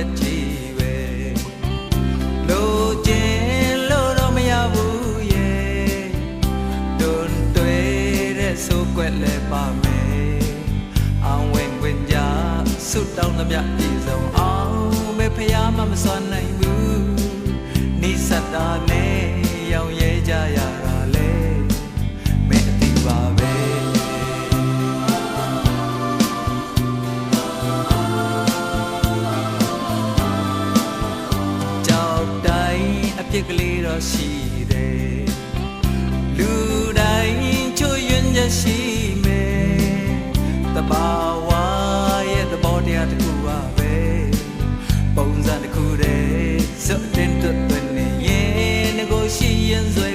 က်ကြည့်ပဲလိုချင်လို့တော့မရဘူးရဲ့ဒွန်တွေ့တဲ့ဆိုကွက်လဲပါမယ်အောင်ဝင်ဝင်ကြဆုတောင်းသမျှပြည်စုံအောင်ပဲဖះမမစွမ်းနိုင်ဘူးနိစ္စတာနဲ့ တိုင်းအဖြစ်ကလေးတော့ရှိတယ်လူတိုင်းချွယွင်းချက်ရှိမယ်တဘာဝရဲ့သဘောတရားတစ်ခုပါပဲပုံစံတစ်ခုတည်းစွတ်တင်တွတ်တွင်နေရင်ငကိုရှိရင်ဆွဲ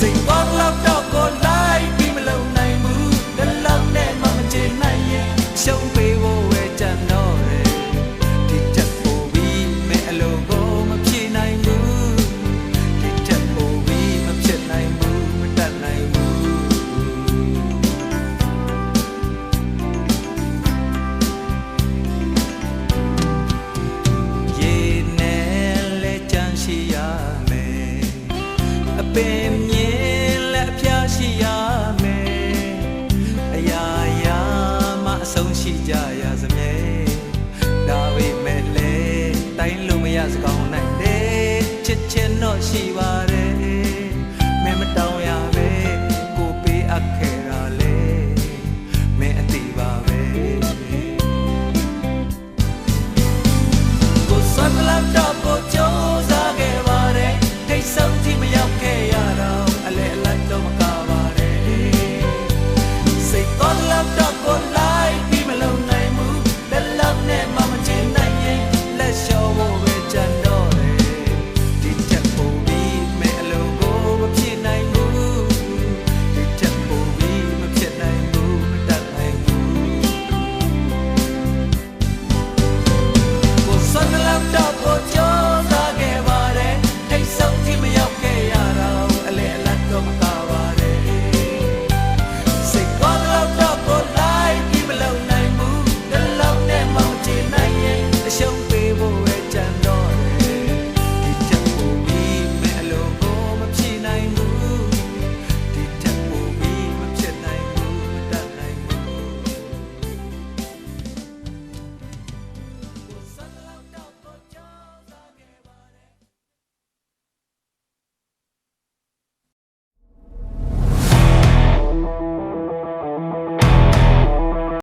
စိတ်ပေါက်လောက်တော့ကိုလိုက်ပြီးမလုံနိုင်ဘူးဒီလောက်နဲ့မှမချင်နိုင်ရင်ရှုံးပေးဖို့ဝဲကြံတော့တယ်ဒီချက်ပို့ပြီးမဲ့အလုံးကိုမဖြေနိုင်ဘူးဒီချက်ပို့ပြီးမဖြစ်နိုင်ဘူးမတတ်နိုင်ဘူးရေနဲ့လဲချမ်းရှိရမယ်အပင်မြင် ဆုံးရှိကြရစမြဲဒါပေမဲ့လည်းတိုင်းလို့မရစကောင်းနိုင်လေချစ်ချင်းတော့ရှိပါ